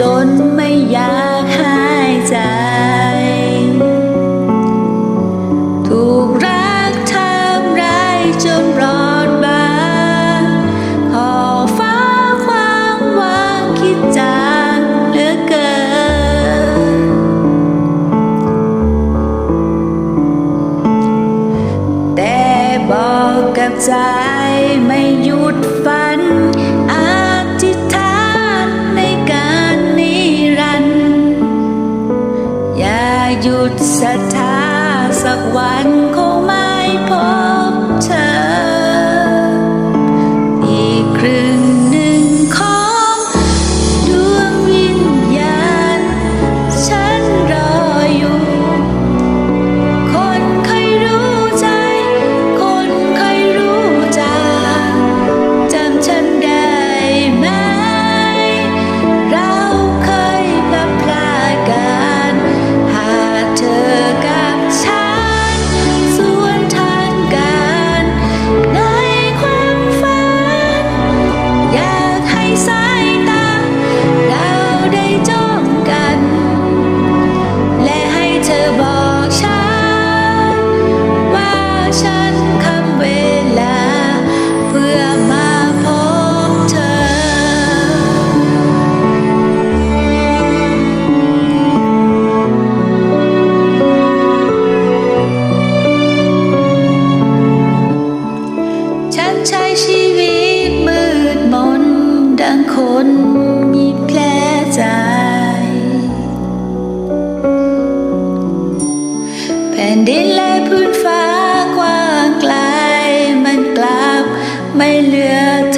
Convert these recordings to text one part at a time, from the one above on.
จนไม่อยากหายใจ ถูกรักทำร้ายจนรอดบาขอฟ้าความวางคิดจางเหลือเกิน แต่บอกกับใจไม่หยุดฝัน หยุดศรัทธาสักวันคงไม่พบเธอ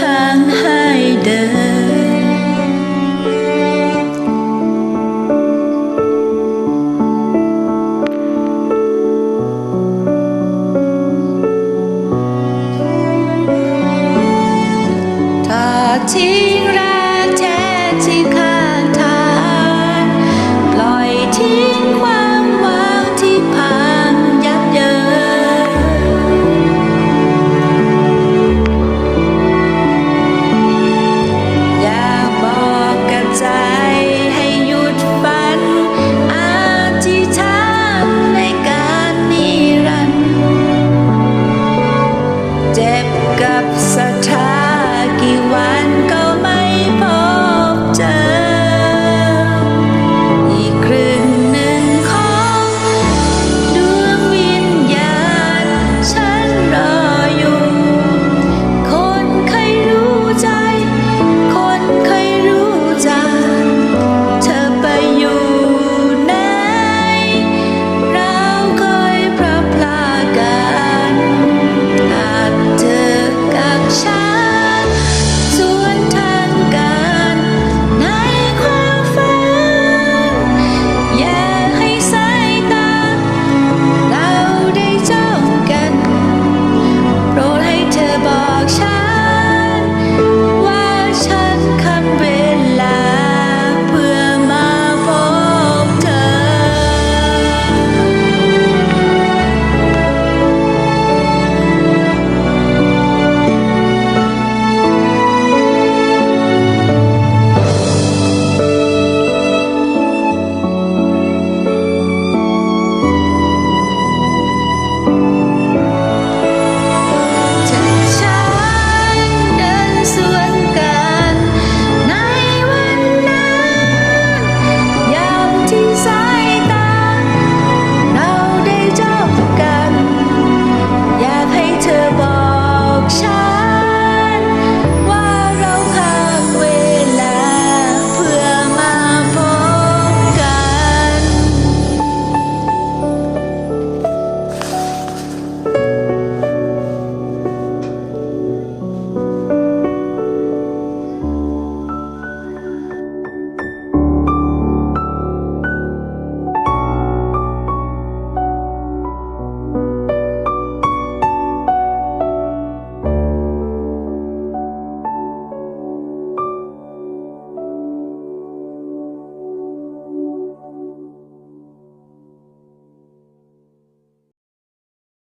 ทางให้เดิน ถ้าที่